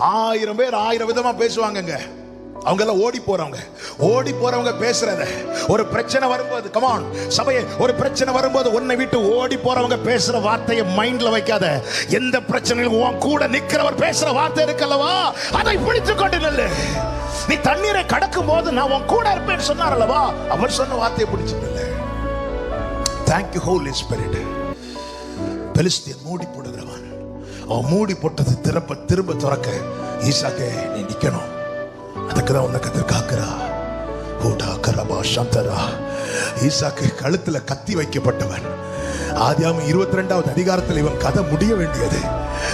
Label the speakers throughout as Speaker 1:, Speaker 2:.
Speaker 1: ஆயிரம் பேர் ஆயிரம் விதமா பேசுவாங்கங்க. அவங்க எல்லாம் ஓடி போறவங்க. ஓடி போறவங்க பேசுறத. ஒரு பிரச்சனை வரும்போது கமான் சபையை ஒரு பிரச்சனை வரும்போது உன்னை விட்டு ஓடி போறவங்க பேசுற வார்த்தையை மைண்ட்ல வைக்காத. எந்த பிரச்சனையும் உன் கூட நிக்கிறவர் பேசுற வார்த்தை இருக்கல்லவா? அதை பிடித்து கொண்டு நில்லு. நீ தண்ணீரை கடக்கும் போது நான் உன் கூட இருப்பேன்னு சொன்னார் அல்லவா அவர் சொன்ன வார்த்தையை பிடிச்சு நில்லு. தேங்க்யூ ஹோல் இஸ்பிரிட் பெலிஸ்தியன் மூடி போடுகிறவன். மூடி போட்டது திரும்ப திரும்ப திறக்க ஈசாக்கே நீ நிக்கணும். அதுக்கு தான் உன்னை கத்தர் காக்குறா. கூட்டா கரபா சந்தரா ஈசாக்கு கழுத்துல கத்தி வைக்கப்பட்டவன். ஆதியாம இருபத்தி ரெண்டாவது அதிகாரத்தில் இவன் கதை முடிய வேண்டியது.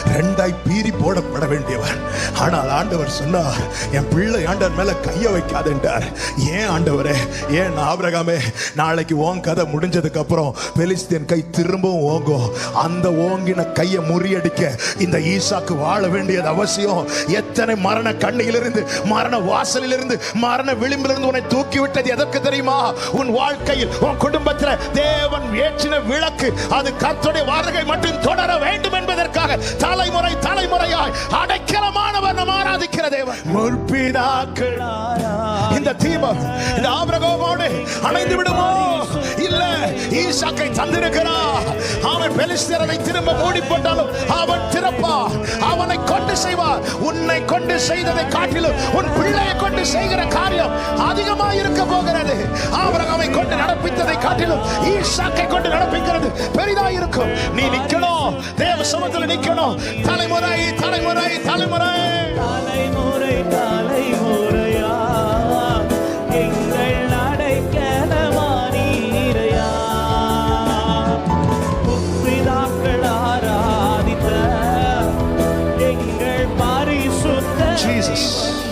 Speaker 1: ரெண்டாய் பீறி போடப்பட வேண்டியவன் ஆனால் ஆண்டவர் சொன்னார் என் பிள்ளை ஆண்டவர் மேல கைய வைக்காது என்றார். ஏன் ஆண்டவரே? ஏன் ஆபிரகாமே? நாளைக்கு ஓங் கதை முடிஞ்சதுக்கு அப்புறம் பெலிஸ்தீன் கை திரும்பவும் ஓங்கும். அந்த ஓங்கின கையை முறியடிக்க இந்த ஈசாக்கு வாழ வேண்டியது அவசியம். எத்தனை மரண கண்ணியிலிருந்து மரண வாசலிலிருந்து மரண விளிம்பிலிருந்து உன்னை தூக்கி விட்டது எதற்கு தெரியுமா? உன் வாழ்க்கையில் உன் குடும்பத்தில் தேவன் ஏற்றின விளக்கு. அது கத்துடைய வார்த்தை மட்டும் தொடர வேண்டும் என்பதற்காக தலைமுறை தலைமுறையாய் அடைக்கலமானவர் நாம் ஆராதிக்கிற தேவன். முற்பிதாக்கள் இந்த தீபம் இந்த ஆபிரகோமோடு அணைந்து விடுமோ இல்ல ஈசாக்கை தந்திருக்கிறார் அவன் பெலிஸ்தரனை திரும்ப மூடி போட்டாலும் அவன் திறப்பா. அவனை கொண்டு செய்வார். உன்னை கொண்டு செய்ததை காட்டிலும் உன் பிள்ளையை கொண்டு செய்கிற காரியம் அதிகமா இருக்க போகிறது. ஆபிரகாமை கொண்டு நடப்பித்ததை காட்டிலும் ஈசாக்கை கொண்டு நடப்பிக்கிறது பெரிதா இருக்கும் நீ நிக்கணும் தேவ சமத்துல நிக்கணும் தலைமுறை தலைமுறை தலைமுறை.
Speaker 2: தலைமுறை தலைமுறையா? எங்கள்
Speaker 1: Jesus.